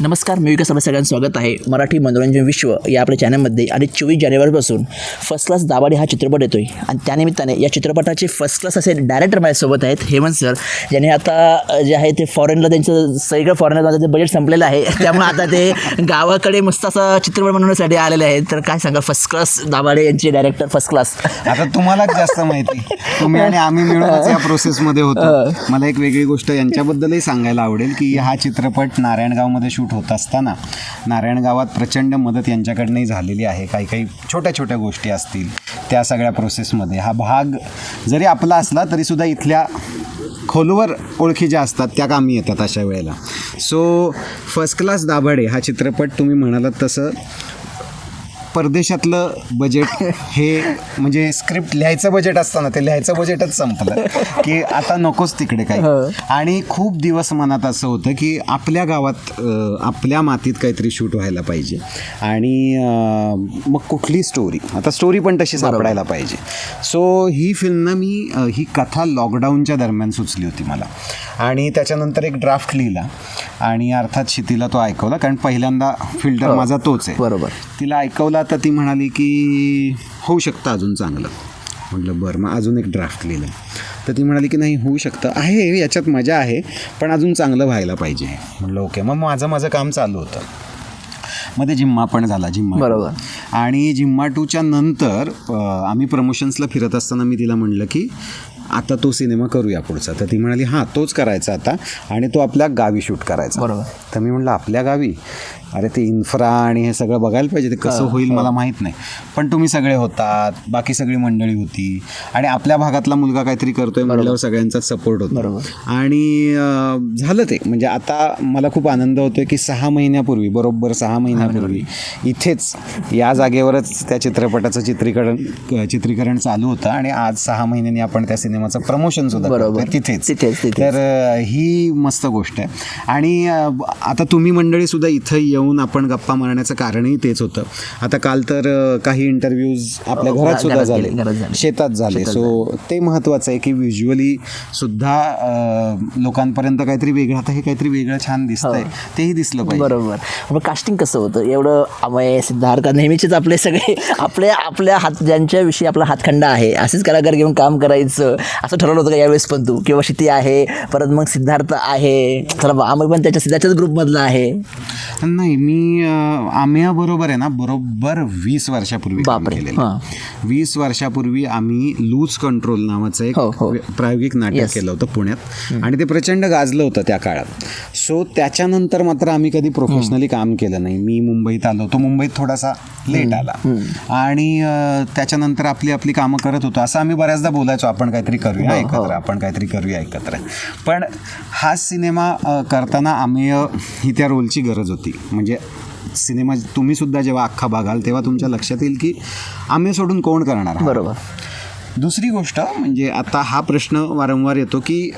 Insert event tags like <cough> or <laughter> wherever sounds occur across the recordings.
नमस्कार मी विकास आपलं सगळ्यांचं स्वागत आहे. मराठी मनोरंजन विश्व या आपल्या चॅनलमध्ये आणि चोवीस जानेवारीपासून फर्स्ट क्लास दाबाडी हा चित्रपट येतोय. आणि त्यानिमित्ताने या चित्रपटाचे फर्स्ट क्लास असे डायरेक्टर माझ्यासोबत आहेत हेमंत सर ज्याने आता जे आहे ते फॉरेनला त्यांचं सगळीकडे फॉरेनला त्यांचं बजेट संपलेलं आहे. <laughs> त्यामुळे आता ते गावाकडे मस्त असा चित्रपट बनवण्यासाठी आलेले आहेत. तर काय सांगा फर्स्ट क्लास दाबाडे यांचे डायरेक्टर फर्स्ट क्लास आता तुम्हालाच जास्त माहिती. तुम्ही आणि आम्ही मिळूनच या प्रोसेसमध्ये होतो. <laughs> मला एक वेगळी गोष्ट यांच्याबद्दलही सांगायला आवडेल की हा चित्रपट नारायणगावमध्ये शूट होत असताना नारायण गावात प्रचंड मदत यांच्याकडनंही झालेली आहे. काही काही छोट्या छोट्या गोष्टी असतील त्या सगळ्या प्रोसेसमध्ये हा भाग जरी आपला असला तरीसुद्धा इथल्या खोलवर ओळखी ज्या असतात त्या कामी येतात अशा वेळेला. सो फर्स्ट क्लास दाभाडे हा चित्रपट तुम्ही म्हणालात तसं परदेशातलं बजेट हे म्हणजे स्क्रिप्ट लिहायचं बजेट असताना ते लिहायचं बजेटच संपलं. की आता नकोच तिकडे काही. आणि खूप दिवस मनात असं होतं की आपल्या गावात आपल्या मातीत काहीतरी शूट व्हायला पाहिजे. आणि मग कुठली स्टोरी आता स्टोरी पण तशी सापडायला पाहिजे. सो ही फिल्म ना मी ही कथा लॉकडाऊनच्या दरम्यान सुचली होती मला. आणि त्याच्यानंतर एक ड्राफ्ट लिहिला. आणि अर्थात शितीला तो ऐकवला कारण पहिल्यांदा फिल्टर माझा तोच आहे. बरोबर. तिला ऐकवला तर ती म्हणाली की होऊ शकतं अजून चांगलं. म्हटलं बरं मग अजून एक ड्राफ्ट लिहिलं. तर ती म्हणाली की नाही होऊ शकतं. आहे याच्यात मजा आहे पण अजून चांगलं व्हायला पाहिजे. म्हटलं ओके मग माझं माझं काम चालू होतं. मग ते जिम्मा पण झाला जिम्मा बरोबर. आणि जिम्मा टूच्या नंतर आम्ही प्रमोशन्सला फिरत असताना मी तिला म्हणलं की आता तो सिनेमा करूया पुढचा. तर ती म्हणाली हां तोच करायचा आता. आणि तो आपल्या गावी शूट करायचा. बरोबर. तर मी म्हटलं आपल्या गावी? अरे ते इन्फ्रा आणि हे सगळं बघायला पाहिजे ते कसं होईल मला माहीत नाही. पण तुम्ही सगळे होतात बाकी सगळी मंडळी होती. आणि आपल्या भागातला मुलगा काहीतरी करतोय म्हटल्यावर सगळ्यांचा सपोर्ट होतो. बरोबर. आणि झालं ते. म्हणजे आता मला खूप आनंद होतोय की सहा महिन्यापूर्वी बरोबर सहा महिन्यापूर्वी इथेच या जागेवरच त्या चित्रपटाचं चित्रीकरण चित्रीकरण चालू होतं. आणि आज सहा महिन्यांनी आपण त्या सिनेमाचं प्रमोशन सुद्धा बरोबर. तिथेच. तर ही मस्त गोष्ट आहे. आणि आता तुम्ही मंडळी सुद्धा इथं येऊन आपण गप्पा मारण्याचं कारणही तेच होतं. आता काल तर काही इंटरव्ह्यूज आपल्या हो, घरात सुद्धा झाले. शेतात झाले. सो ते महत्त्वाचं आहे की व्हिज्युअली सुद्धा लोकांपर्यंत काहीतरी वेगळं आता हे काहीतरी वेगळं छान दिसतंय. तेही दिसलं पाहिजे. बरोबर. मग कास्टिंग कसं होतं? एवढं अमय सिद्धार्थ नेहमीचेच आपले सगळे आपले आपल्या हात ज्यांच्याविषयी आपला हातखंडा आहे असेच कलाकार घेऊन काम करायचं. असं ठरवलं होतं का यावेळेस पण तू? किंवा शिती आहे परत मग सिद्धार्थ आहे. चला अमय पण त्याच्या सिद्धाच्याच ग्रुपमधला आहे. नाही मी अ, आम्ही बरोबर आहे ना बरोबर वीस वर्षापूर्वी. वीस वर्षापूर्वी आम्ही लूज कंट्रोल नावाचं एक हो, हो. प्रायोगिक नाटक. केलं होतं पुण्यात आणि ते प्रचंड गाजलं होतं त्या काळात सो त्याच्यानंतर मात्र आम्ही कधी प्रोफेशनली काम केलं नाही. मी मुंबईत आलो तो मुंबईत थोडासा लेट आला. आणि त्याच्यानंतर आपली आपली कामं करत होतो. असं आम्ही बऱ्याचदा बोलायचो आपण काहीतरी करूया हो, एकत्र आपण काहीतरी करूया एकत्र. पण हा सिनेमा करताना आम्ही ही त्या रोलची गरज होती. म्हणजे सिनेमा तुम्ही सुद्धा जेव्हा अख्खा बघाल तेव्हा तुमच्या लक्षात येईल की आम्ही सोडून कोण करणार हा? बरोबर. दुसरी गोष्ट म्हणजे आता हा प्रश्न वारंवार येतो की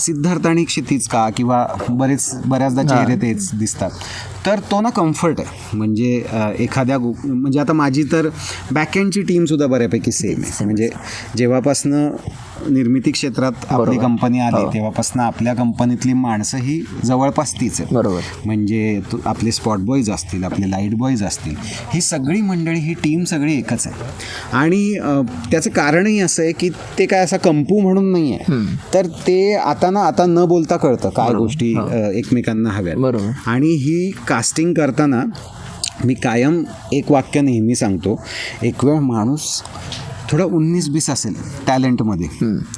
सिद्धार्थ आणि क्षितिज का? किंवा बरेच बऱ्याचदा चेहरे तेच दिसतात. तर तो ना कम्फर्ट आहे. म्हणजे एखाद्या गो म्हणजे आता माझी तर बॅकएंडची टीमसुद्धा बऱ्यापैकी सेम आहे. म्हणजे जेव्हापासनं निर्मिती क्षेत्रात आपली कंपनी आली तेव्हापासनं आपल्या कंपनीतली माणसं ही जवळपास तीच आहेत. बरोबर. म्हणजे आपले स्पॉट बॉईज असतील आपले लाइट बॉईज असतील ही सगळी मंडळी ही टीम सगळी एकच आहे. आणि त्याचं कारणही असं आहे की ते काय असा कंपू म्हणून नाही आहे. तर ते आता ना आता न बोलता कळतं काय गोष्टी अ, एकमेकांना हव्यात. बरोबर. आणि ही कास्टिंग करताना मी कायम एक वाक्य नेहमी सांगतो. एक वेळ माणूस थोडं उन्नीस बीस असेल टॅलेंटमध्ये.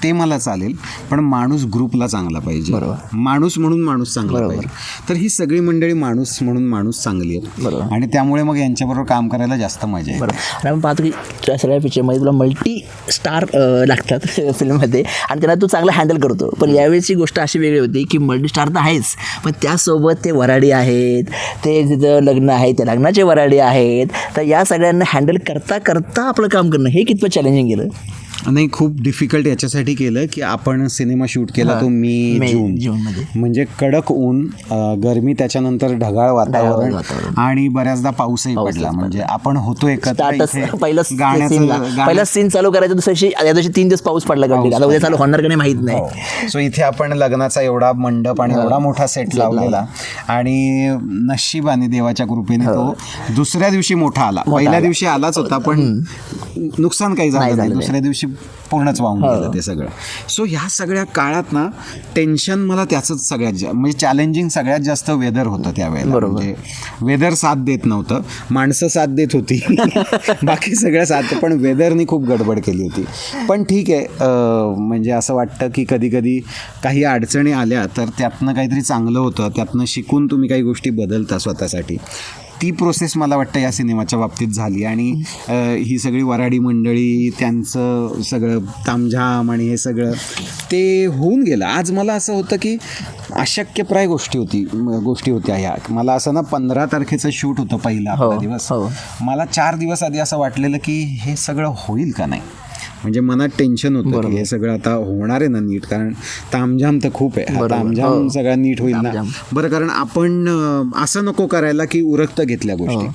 ते मला चालेल पण माणूस ग्रुपला चांगला पाहिजे. माणूस म्हणून माणूस चांगला पाहिजे. तर ही सगळी मंडळी माणूस म्हणून माणूस चांगली बरोबर. आहे आणि त्यामुळे मग यांच्याबरोबर काम करायला जास्त मजा येते. बरं आणि आपण पाहतो की त्या सगळ्या पिक्चरमध्ये तुला मल्टी स्टार लागतात <laughs> फिल्ममध्ये आणि त्यांना तू चांगला हँडल करतो. पण यावेळीची गोष्ट अशी वेगळी होती की मल्टी स्टार तर आहेच. पण त्यासोबत ते वराडी आहेत. ते तिथं लग्न आहे ते लग्नाचे वराडी आहेत. तर या सगळ्यांना हँडल करता करता आपलं काम करणं हे कितपत चॅलेंजिंग गेलं नाही खूप डिफिकल्ट याच्यासाठी केलं की आपण सिनेमा शूट केला तो मे जून. म्हणजे कडक ऊन गरमी त्याच्यानंतर ढगाळ वातावरण. आणि बऱ्याचदा पाऊसही पडला. म्हणजे आपण होतो पहिलं सीन चालू करायचं दिवशी या दिवशी तीन दिवस पाऊस पडला आता उद्या चालू होणार का नाही माहीत नाही. हो. सो इथे आपण लग्नाचा एवढा मंडप आणि एवढा मोठा सेट लावलेला. आणि नशिबाने देवाच्या कृपेने तो दुसऱ्या दिवशी मोठा आला. पहिल्या दिवशी आलाच होता पण नुकसान काही झालं नाही. दुसऱ्या दिवशी पूर्णच वाहून गेलं ते सगळं. सो ह्या सगळ्या काळात ना टेन्शन मला त्याचंच सगळ्यात म्हणजे चॅलेंजिंग सगळ्यात जास्त वेदर होतं त्यावेळेला. म्हणजे वेदर साथ देत नव्हतं. माणसं साथ देत होती. <laughs> बाकी सगळं साथ पण वेदरनी खूप गडबड केली होती. पण ठीक आहे म्हणजे असं वाटतं की कधी कधी काही अडचणी आल्या तर त्यातनं काहीतरी चांगलं होतं. त्यातनं शिकून तुम्ही काही गोष्टी बदलता स्वतःसाठी. ती प्रोसेस मला वाटतं या सिनेमाच्या बाबतीत झाली. आणि ही सगळी वराडी मंडळी त्यांचं सगळं तामझाम आणि हे सगळं ते होऊन गेलं. आज मला असं होतं की अशक्यप्राय गोष्टी होती गोष्टी होत्या ह्या. मला असं ना पंधरा तारखेचं शूट होतं पहिला हो, दिवस. हो. मला चार दिवस आधी असं वाटलेलं की हे सगळं होईल का नाही? म्हणजे मनात टेन्शन होतं की हे सगळं आता होणार आहे ना नीट कारण तामझाम तर खूप आहे. हा तामझाम सगळा नीट होईल ना? बरं कारण आपण असं नको करायला की उरक्त घेतल्या गोष्टी.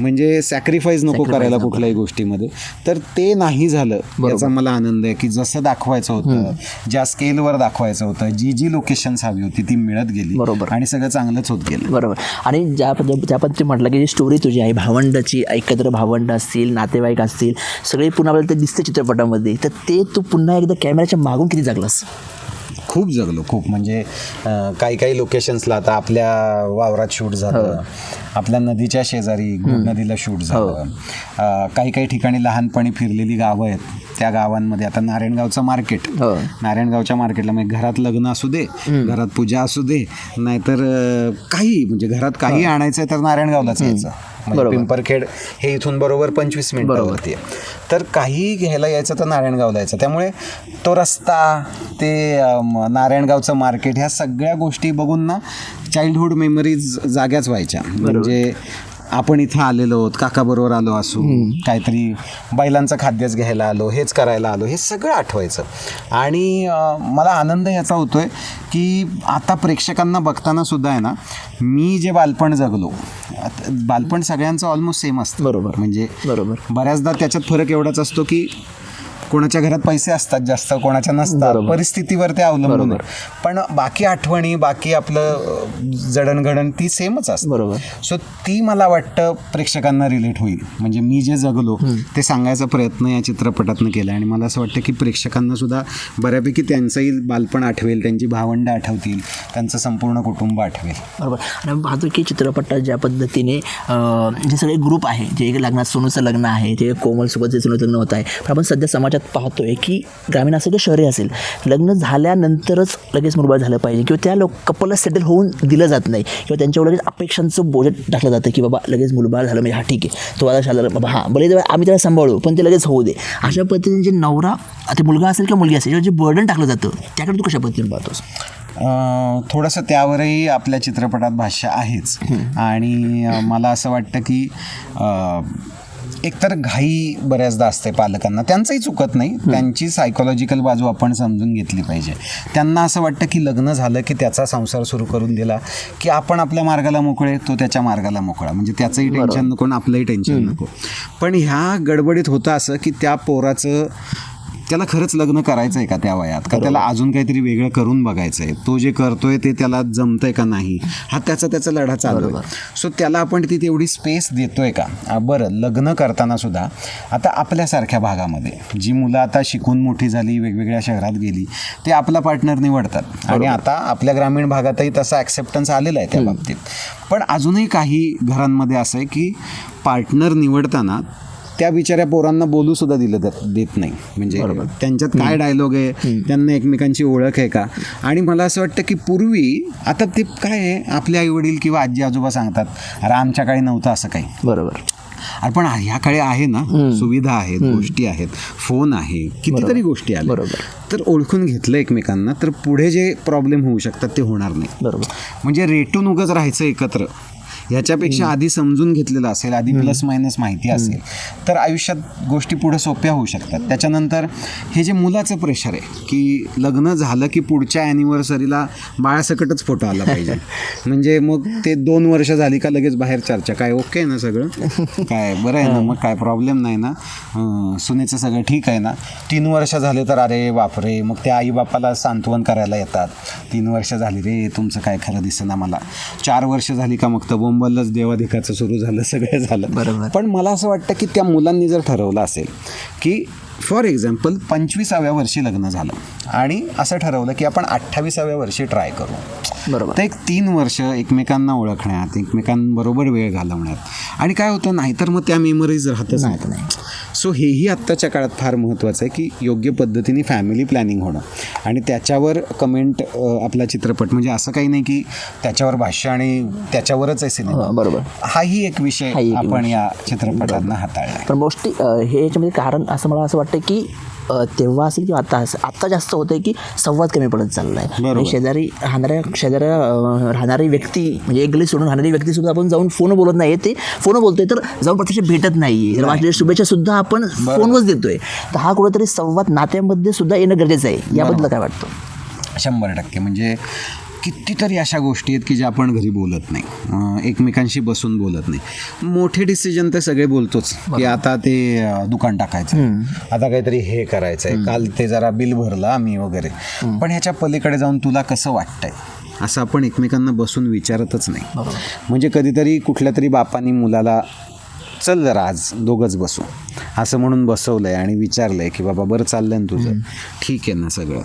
म्हणजे सॅक्रिफाईस नको करायला कुठल्याही गोष्टीमध्ये. तर ते नाही झालं याचा मला आनंद आहे की जसं दाखवायचं होतं ज्या स्केलवर दाखवायचं होतं जी जी लोकेशन्स हवी होती ती मिळत गेली. बरोबर. आणि सगळं चांगलंच होत गेलं. बरोबर. आणि ज्या पद्धत ज्या पद्धती म्हटलं की जी स्टोरी तुझी आहे भावंडाची एकत्र भावंड असतील नातेवाईक असतील सगळे पुन्हा आपल्याला ते दिसते चित्रपटामध्ये. तर ते तू पुन्हा एकदा कॅमेऱ्याच्या मागून किती जगलास? खूप जगलो खूप. म्हणजे काही काही लोकेशन्सला आता आपल्या वावरात शूट झालं. आपल्या नदीच्या शेजारी गुड नदीला शूट झालं. अं, काही काही ठिकाणी लहानपणी फिरलेली गावं आहेत. त्या गावांमध्ये. आता नारायणगावचं मार्केट. हो. नारायणगावच्या मार्केटला म्हणजे घरात लग्न असू दे घरात पूजा असू दे नाहीतर काही म्हणजे घरात काही आणायचं तर नारायणगावलाच यायचं. म्हणजे पिंपरखेड हे इथून बरोबर पंचवीस मिनिटावरती आहे. तर काही घ्यायला यायचं तर नारायणगावला यायचं. त्यामुळे तो रस्ता ते नारायणगावचं मार्केट ह्या सगळ्या गोष्टी बघून ना चाइल्डहुड मेमरीज जाग्याच व्हायच्या. म्हणजे आपण इथं आलेलो आहोत काकाबरोबर आलो असू काहीतरी बैलांचं खाद्यच घ्यायला आलो हेच करायला आलो हे सगळं आठवायचं. आणि मला आनंद याचा होतोय की आता प्रेक्षकांना बघताना सुद्धा आहे ना मी जे बालपण जगलो बालपण सगळ्यांचं ऑलमोस्ट सेम असतं. बरोबर. म्हणजे बरोबर. बऱ्याचदा त्याच्यात फरक एवढाच असतो की कोणाच्या घरात पैसे असतात जास्त कोणाच्या नसतात. परिस्थितीवर ते अवलंबून. पण बाकी आठवणी बाकी आपलं जडणघडण ती सेमच असते. बरोबर. सो ती मला वाटतं प्रेक्षकांना रिलेट होईल. म्हणजे मी जे जगलो ते सांगायचा प्रयत्न या चित्रपटातनं केला. आणि मला असं वाटतं की प्रेक्षकांना सुद्धा बऱ्यापैकी त्यांचंही बालपण आठवेल त्यांची भावंड आठवतील त्यांचं संपूर्ण कुटुंब आठवेल. बरोबर. आणि पाहतो की चित्रपटात ज्या पद्धतीने जे सगळे ग्रुप आहे जे एक लग्नात सोनूचं लग्न आहे जे कोमलसोबत जे सोनूचं लग्न होत आहे पण आपण सध्या समाजात पाहतोय की ग्रामीण असेल किंवा शहरी असेल लग्न झाल्यानंतरच लगेच मुलबाळ झालं पाहिजे किंवा त्या लोक कपलला सेटल होऊन दिलं जात नाही किंवा त्यांच्यावर लगेच अपेक्षांचं बोजट टाकलं जातं की बाबा लगेच मुलबाळ झालं म्हणजे हा ठीक आहे. तो आता झालं बाबा हां तेव्हा आम्ही त्याला सांभाळू पण ते लगेच होऊ दे. अशा पद्धतीने जे नवरा आता मुलगा असेल किंवा मुलगी असेल जे बर्डन टाकलं जातं त्याकडे तू कशा पद्धतीने पाहतोस? थोडंसं त्यावरही आपल्या चित्रपटात भाष्य आहेच. आणि मला असं वाटतं की एकतर घाई बऱ्याचदा असते पालकांना. त्यांचंही चुकत नाही. त्यांची सायकोलॉजिकल बाजू आपण समजून घेतली पाहिजे. त्यांना असं वाटतं की लग्न झालं की त्याचा संसार सुरू करून दिला की आपण आपल्या मार्गाला मोकळे तो त्याच्या मार्गाला मोकळा. म्हणजे त्याचंही टेन्शन नको आणि आपलंही टेन्शन नको. पण ह्या गडबडीत होतं असं की त्या पोराचं त्याला खरंच लग्न करायचं आहे का त्या वयात? का त्याला अजून काहीतरी वेगळं करून बघायचं आहे तो जे करतोय ते त्याला जमतंय का नाही? हा त्याचा त्याचा लढा चालू आहे. सो त्याला आपण ती तेवढी स्पेस देतोय का? बरं लग्न करताना सुद्धा आता आपल्यासारख्या भागामध्ये जी मुलं आता शिकून मोठी झाली वेगवेगळ्या शहरात गेली ते आपला पार्टनर निवडतात. आणि आता आपल्या ग्रामीण भागातही तसा ॲक्सेप्टन्स आलेला आहे त्या बाबतीत. पण अजूनही काही घरांमध्ये असं आहे की पार्टनर निवडताना त्या बिचाऱ्या पोरांना बोलू सुद्धा दिलं देत नाही. म्हणजे त्यांच्यात काय डायलॉग आहे? त्यांना एकमेकांची ओळख आहे का? आणि मला असं वाटतं की पूर्वी आता ते काय आहे? आपले आई वडील किंवा आजी आजोबा सांगतात अरे आमच्या काळी नव्हतं असं काही. बरोबर. अरे पण ह्या काळी आहे ना. सुविधा आहेत गोष्टी आहेत फोन आहे कितीतरी गोष्टी आल्या. बरोबर. तर ओळखून घेतलं एकमेकांना तर पुढे जे प्रॉब्लेम होऊ शकतात ते होणार नाही. बरोबर. म्हणजे रेटून उगच राहायचं एकत्र. ह्याच्यापेक्षा आधी समजून घेतलेलं असेल आधी प्लस मायनस माहिती असेल तर आयुष्यात गोष्टी पुढे सोप्या होऊ शकतात. त्याच्यानंतर हे जे मुलाचं प्रेशर आहे की लग्न झालं की पुढच्या ॲनिव्हर्सरीला बाळासकटच फोटो आला पाहिजे. <laughs> म्हणजे मग ते दोन वर्ष झाली का लगेच बाहेर चर्चा. काय ओके आहे ना सगळं? काय बरं आहे ना मग? काय प्रॉब्लेम नाही ना? सुनेचं सगळं ठीक आहे ना? तीन वर्ष झाले तर अरे बापरे मग त्या आईबापाला सांत्वन करायला येतात. तीन वर्ष झाली रे तुमचं काय खरं दिसेना मला. चार वर्ष झाली का मग तर बोंबलच देवाधिकाचं सुरू झालं सगळं झालं. बरोबर. पण मला असं वाटतं की त्या मुलांनी जर ठरवलं असेल की फॉर एक्झाम्पल पंचवीसाव्या वर्षी लग्न झालं आणि असं ठरवलं की आपण अठ्ठावीसाव्या वर्षी ट्राय करू. बरोबर. तर एक तीन वर्ष एकमेकांना ओळखण्यात एकमेकांबरोबर वेळ घालवण्यात. आणि काय होतं नाहीतर मग त्या मेमरीज राहतच नाही सो हेही आत्ताच्या काळात फार महत्त्वाचं आहे की योग्य पद्धतीने फॅमिली प्लॅनिंग होणं. आणि त्याच्यावर कमेंट आपला चित्रपट म्हणजे असं काही नाही की त्याच्यावर भाष्य आणि त्याच्यावरच आहे सिनेमा हो, बरोबर. हाही एक विषय आपण या चित्रपटांना हाताळला पण मोस्टली हे याच्यामध्ये कारण असं मला असं वाटतं की तेव्हा असेल किंवा आता असेल आत्ता जास्त होतं आहे की संवाद कमी पडत चालला आहे. म्हणजे शेजारी राहणाऱ्या शेजाऱ्या राहणारी व्यक्ती म्हणजे एक गली सोडून राहणारी व्यक्ती सुद्धा आपण जाऊन फोन बोलत नाही ते फोन बोलतोय तर जाऊन प्रत्यक्ष भेटत नाही. तर वाटलेल्या शुभेच्छा सुद्धा आपण फोनवरच देतोय. तर हा कुठेतरी संवाद नात्यामध्ये सुद्धा येणं गरजेचं आहे. याबद्दल काय वाटतं? शंभर टक्के. म्हणजे कितीतरी अशा गोष्टी आहेत की ज्या आपण घरी बोलत नाही. एकमेकांशी बसून बोलत नाही. मोठे डिसिजन तर सगळे बोलतोच की आता ते दुकान टाकायचं आता काहीतरी हे करायचं आहे काल ते जरा बिल भरलं आम्ही वगैरे. पण ह्याच्या पलीकडे जाऊन तुला कसं वाटतंय? असं आपण एकमेकांना बसून विचारतच नाही. म्हणजे कधीतरी कुठल्या तरी बापानी मुलाला चल जरा आज दोघंच बसू. असं म्हणून बसवलं आहे आणि विचारलं आहे की बाबा बरं चाललंय ना तुझं? ठीक आहे ना सगळं.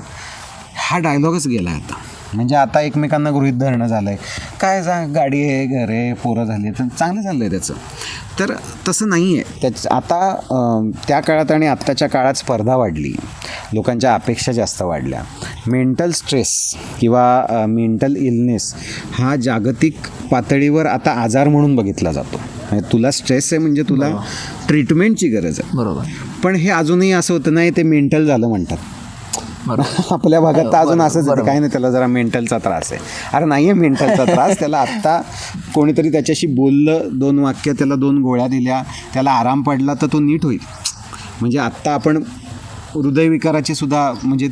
हा डायलॉगच गेला आता. म्हणजे आता एकमेकांना गृहीत धरणं झालं आहे काय जा गाडी आहे घर आहे पोरं झाली तर चांगलं चाललं आहे त्याचं. तर तसं नाही आहे त्याच आता त्या काळात आणि आत्ताच्या काळात स्पर्धा वाढली. लोकांच्या अपेक्षा जास्त वाढल्या. मेंटल स्ट्रेस किंवा मेंटल इलनेस हा जागतिक पातळीवर आता आजार म्हणून बघितला जातो. म्हणजे तुला स्ट्रेस आहे म्हणजे तुला ट्रीटमेंटची गरज आहे. बरोबर. पण हे अजूनही असं होतं नाही ते मेंटल झालं म्हणतात. आपल्या भागात तर अजून असंच बरोबर. काही नाही त्याला जरा मेंटलचा त्रास आहे. अरे नाही आहे मेंटलचा त्रास त्याला आत्ता कोणीतरी त्याच्याशी बोललं दोन वाक्य त्याला दोन गोळ्या दिल्या त्याला आराम पडला तर तो नीट होईल. म्हणजे आत्ता आपण हृदयविकाराची सुद्धा म्हणजे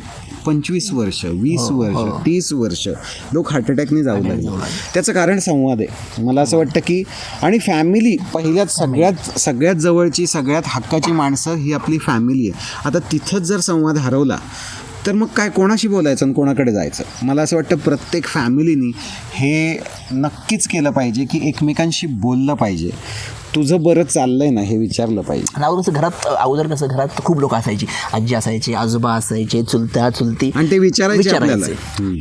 पंचवीस वर्ष वीस वर्ष तीस वर्ष लोक हार्ट अटॅकने जाऊ लागले. त्याचं कारण संवाद आहे. मला असं वाटतं की आणि फॅमिली पहिल्यात सगळ्यात सगळ्यात जवळची सगळ्यात हक्काची माणसं ही आपली फॅमिली आहे. आता तिथंच जर संवाद हरवला तर मग काय कोणाशी बोलायचं आणि कोणाकडे जायचं? मला असं वाटतं प्रत्येक फॅमिलीनी हे नक्कीच केलं पाहिजे की एकमेकांशी बोललं पाहिजे. तुझं बरं चाललंय ना हे विचारलं पाहिजे. आणि अगोदर घरात अगोदर कसं घरात खूप लोक असायची. आजी असायची आजोबा असायचे चुलत्या चुलती. आणि ते विचारायचे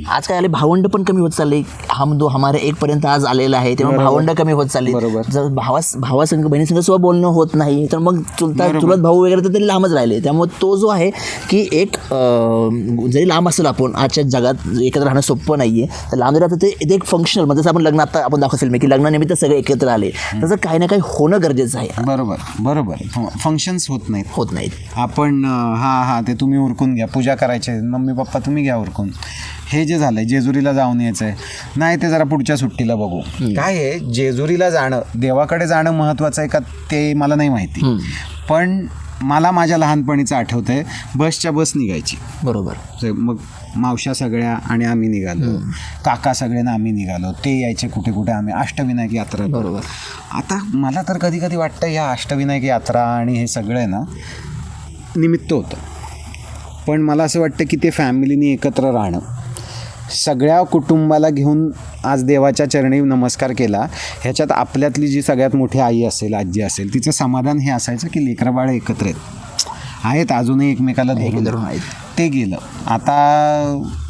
आज काय आले भावंड पण कमी होत चालले. हम दो हमारे एक पर्यंत आज आलेला आहे तेव्हा भावंड कमी होत चालले. बरोबर. जर भावास भावासंग बहिणीसंग सुद्धा बोलणं होत नाही तर मग चुलता चुलत भाऊ वगैरे तर तरी लांबच राहिले. त्यामुळे तो जो आहे की एक जरी लांब असेल आपण आजच्या जगात एकत्र राहणं सोपं नाही आहे तर लांब जरी राहतं ते एक फंक्शनल म्हणजे आपण लग्न आता आपण दाखवत की लग्नानिमित्त सगळे एकत्र आले. तसं काही ना काही होणं गरजेचं आहे. बरोबर बरोबर. फंक्शन्स होत नाहीत. होत नाहीत. आपण हा हा ते तुम्ही उरकून घ्या. पूजा करायचे मम्मी पप्पा तुम्ही घ्या उरकून. हे जे झालंय जेजुरीला जाऊन यायचं आहे नाही ते जरा पुढच्या सुट्टीला बघू. काय आहे जेजुरीला जाणं देवाकडे जाणं महत्त्वाचं आहे का ते मला नाही माहिती. पण मला माझ्या लहानपणीचं आठवतं आहे बसच्या बस निघायची. बरोबर. मग मावश्या सगळ्या आणि आम्ही निघालो. काका सगळे ना आम्ही निघालो. ते यायचे कुठे कुठे आम्ही अष्टविनायक यात्रा. बरोबर. आता मला तर कधी कधी वाटतं या अष्टविनायक यात्रा आणि हे सगळं ना निमित्त होतं. पण मला असं वाटतं की ते फॅमिलीने एकत्र राहणं. सगळ्या कुटुंबाला घेऊन आज देवाच्या चरणी नमस्कार केला. ह्याच्यात आपल्यातली जी सगळ्यात मोठी आई असेल आजी असेल तिचं समाधान हे असायचं की लेकरं बाळं एकत्र आहेत. आहेत अजूनही एकमेकाला धरून आहेत. ते गेलं. आता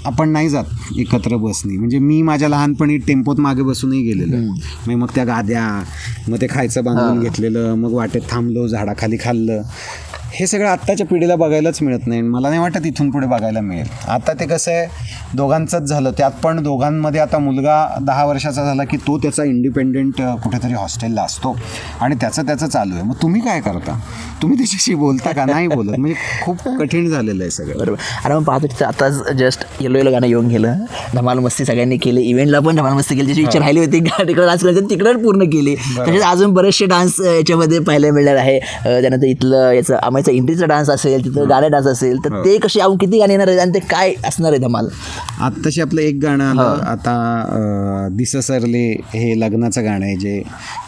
आपण नाही जात एकत्र बसनी. म्हणजे मी माझ्या लहानपणी टेम्पोत मागे बसूनही गेलेलो. म्हणजे मग त्या गाद्या मग ते खायचं बांधून घेतलेलं मग वाटेत थांबलो झाडाखाली खाल्लं. हे सगळं आत्ताच्या पिढीला बघायलाच मिळत नाही. मला नाही वाटत इथून पुढे बघायला मिळेल. आता ते कसं आहे दोघांचंच झालं. त्यात पण दोघांमध्ये आता मुलगा दहा वर्षाचा झाला की तो त्याचा इंडिपेंडेंट कुठेतरी हॉस्टेलला असतो. आणि त्याचं त्याचं चालू आहे. मग तुम्ही काय करता? तुम्ही त्याच्याशी बोलता का? नाही बोलत. म्हणजे खूप कठीण झालेलं आहे सगळं. बरोबर. आणि मग पाहतो तिथं आताच जस्ट येलो येलो गाणं येऊन गेलं. धमाल मस्ती सगळ्यांनी केली. इव्हेंटला पण धमाल मस्ती केली. त्याची इच्छा राहिली होती. तिकडे डान्स करायचं तिकडे पूर्ण केली. तसेच अजून बरेचसे डान्स याच्यामध्ये पाहायला मिळणार आहे. त्यानंतर इथलं याचं आम्हाचा इंट्रीचा डान्स असेल तिथं गाड्या डान्स असेल तर ते कसे अजून किती गाणी येणार आहेत आणि ते काय असणार आहे धमाल आत्ताशी आपलं एक गाणं आलं. आता अं, दिस सरले हे लग्नाचं गाणं आहे जे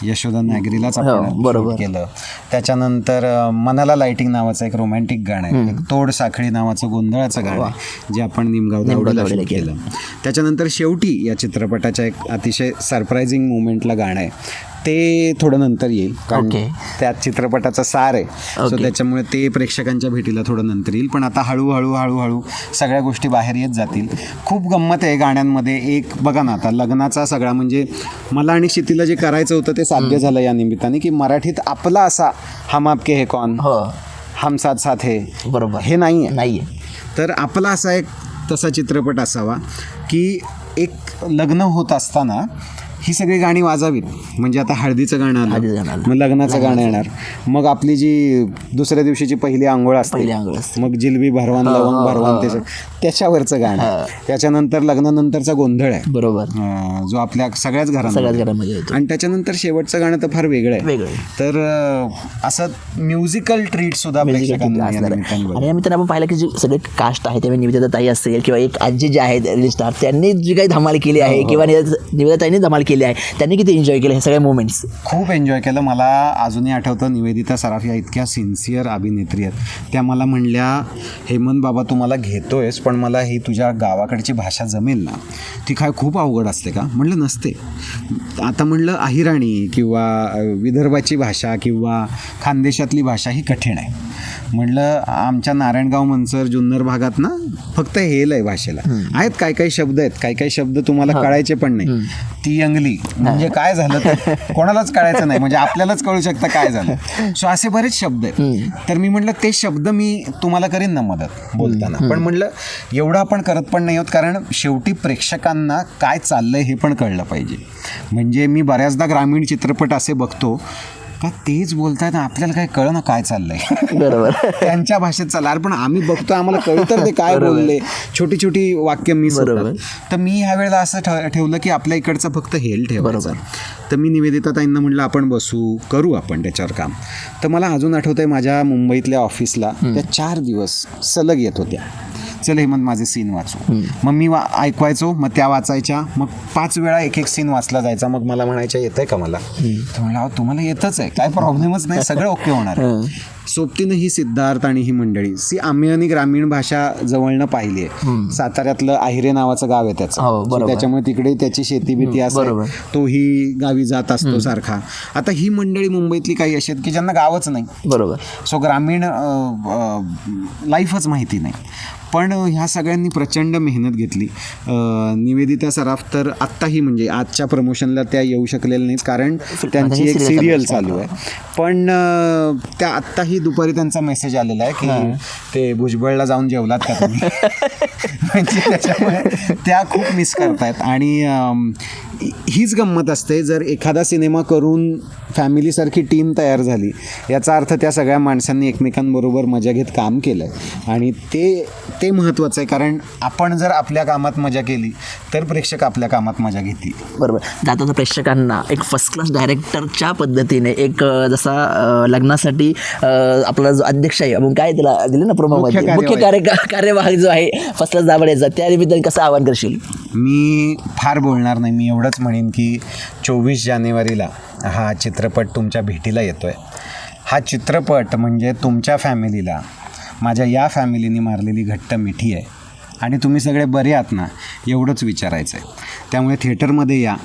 यशोदा नागरीलाच आपण हो, बरोबर. केलं. त्याच्यानंतर मनाला लाइटिंग नावाचं एक रोमॅन्टिक गाणं आहे. एक तोड साखळी नावाचं गोंधळाचं गाणं आहे जे आपण निमगाव केलं. त्याच्यानंतर शेवटी या चित्रपटाच्या एक अतिशय सरप्रायझिंग मुवमेंटला गाणं आहे. ते थोडं नंतर येईल कारण Okay. त्यात चित्रपटाचा सार आहे. So Okay. त्याच्यामुळे ते प्रेक्षकांच्या भेटीला थोडं नंतर येईल. पण आता हळूहळू हळूहळू सगळ्या गोष्टी बाहेर येत जातील. खूप गंमत आहे गाण्यांमध्ये. एक बघा ना आता लग्नाचा सगळा म्हणजे मला आणि शितीला जे करायचं होतं ते साध्य झालं या निमित्ताने की मराठीत आपला असा हम आपके हे कौन? हो. हम साथ साथ हे. बरोबर. हे नाही आहे. नाही आहे. तर आपला असा एक तसा चित्रपट असावा की एक लग्न होत असताना ही सगळी गाणी वाजावीत म्हणजे आता हळदीचं गाणं आलं. मग लग्नाचं गाणं येणार. मग आपली जी दुसऱ्या दिवशीची पहिली आंघोळ असते. मग जिलबी भरवान लवंग भरवान त्याचं त्याच्यावरचं गाणं. त्याच्यानंतर लग्नानंतरचा गोंधळ आहे. बरोबर. जो आपल्या सगळ्याच घरांमध्ये आणि त्याच्यानंतर शेवटचं गाणं तर फार वेगळं आहे. तर असं म्युझिकल ट्रीट सुद्धा आणि आम्ही आपण पाहिलं की जे सगळे कास्ट आहे त्यामुळे निवेदिता ताई असेल किंवा एक आजी जे आहेत त्यांनी जी काही धमाल केली आहे किंवा निवेदिता ताईंनी धमाल केली आहे. त्यांनी किती एन्जॉय केले हे सगळे मुवमेंट्स खूप एन्जॉय केलं. मला अजूनही आठवतं निवेदिता सराफ या इतक्या सिन्सिअर अभिनेत्री आहेत. त्या मला म्हणल्या हेमंत बाबा तू मला घेतोयस पण मला ही तुझ्या गावाकडची भाषा जमेल ना. ती काय खूप अवघड असते का? म्हणलं नसते. आता म्हणलं अहिराणी किंवा विदर्भाची भाषा किंवा खानदेशातली भाषा ही कठीण आहे. म्हणलं आमच्या नारायणगाव मनसर जुन्नर भागात ना फक्त हेल आहे भाषेला. आहेत काय काही शब्द आहेत काही काही शब्द तुम्हाला कळायचे पण नाही. ती अंगली म्हणजे काय झालं तर <laughs> कोणालाच कळायचं नाही म्हणजे आपल्यालाच कळू शकतं काय झालं. सो असे बरेच शब्द आहेत. तर मी म्हटलं ते शब्द मी तुम्हाला करीन ना मदत बोलताना. पण म्हटलं एवढं आपण करत पण नाही आहोत कारण शेवटी प्रेक्षकांना काय चाललंय हे पण कळलं पाहिजे. म्हणजे मी बऱ्याचदा ग्रामीण चित्रपट असे बघतो का तेच बोलतायत आपल्याला काय कळ ना काय चाललंय? <laughs> बरोबर. त्यांच्या भाषेत चालला अरे पण आम्ही बघतो आम्हाला कळतं तर ते काय बोलले. छोटी छोटी वाक्य मिस बरोबर. तर मी ह्या वेळेला असं ठेवलं की आपल्या इकडचं फक्त हेल ठेवायचं. तर मी निवेदिता ताईंना म्हटलं आपण बसू करू आपण त्याच्यावर काम. तर मला अजून आठवतंय माझ्या मुंबईतल्या ऑफिसला त्या चार दिवस सलग येत होत्या. चल हेमंत माझे सीन वाचू. मग मी वा ऐकवायचो मग त्या वाचायच्या. मग पाच वेळा एक एक सीन वाचला जायचा. मग मला म्हणायच्या येतंय का मला? अहो तुम्हाला येतच आहे. काय प्रॉब्लेमच नाही. सगळं ओके होणार सोबतीनं ही सिद्धार्थ आणि ही मंडळी सी आम्ही आणि ग्रामीण भाषा जवळनं पाहिली आहे. साताऱ्यातलं आहिरे नावाचं गाव आहे त्याचं. हो, त्याच्यामुळे तिकडे त्याची शेती बिती. असते. तोही गावी जात असतो सारखा. आता ही मंडळी मुंबईतली काही अशी आहेत की ज्यांना गावच नाही. बरोबर. सो ग्रामीण लाईफच माहिती नाही. पण ह्या सगळ्यांनी प्रचंड मेहनत घेतली. निवेदिता सराफ तर आत्ताही म्हणजे आजच्या प्रमोशनला त्या येऊ शकलेल्या नाहीत कारण त्यांची एक serial सिरियल चालू आहे. पण त्या आत्ताही दुपारी त्यांचा मेसेज आलेला आहे की ते भुजबळला जाऊन जेवलात का तुम्ही? <laughs> म्हणजे त्याच्यामुळे त्या खूप मिस करतायत. आणि हीच गंमत असते जर एखादा सिनेमा करून फॅमिलीसारखी टीम तयार झाली याचा अर्थ त्या सगळ्या माणसांनी एकमेकांबरोबर मजा घेत काम केलं आणि ते ते महत्त्वाचं आहे कारण आपण जर आपल्या कामात मजा केली तर प्रेक्षक आपल्या कामात मजा घेतील. बरोबर. जाताना प्रेक्षकांना एक फर्स्ट क्लास डायरेक्टरच्या पद्धतीने एक जसा लग्नासाठी आपला जो अध्यक्ष आहे आपण काय त्याला दिलं ना प्रोमोमध्ये मुख्य कार्य कार्यवाहक जो आहे फर्स्ट क्लास दाबड्याचा त्या निमित्ताने कसं आवाहन करशील? मी फार बोलणार नाही मी एवढंच म्हणेन की चोवीस जानेवारीला हा चित्रपट तुमच्या भेटीला येतो आहे हा चित्रपट म्हणजे तुमच्या फॅमिलीला माझ्या या फॅमिलीने मारलेली घट्ट मिठी आहे. आणि तुम्ही सगळे बरे आहात ना एवढंच विचारायचं आहे त्यामुळे थिएटरमध्ये या.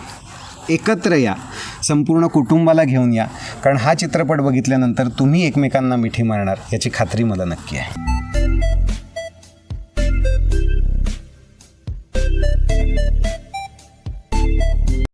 एकत्र या. संपूर्ण कुटुंबाला घेऊन या. कारण हा चित्रपट बघितल्यानंतर तुम्ही एकमेकांना मिठी मारणार याची खात्री मला नक्की आहे.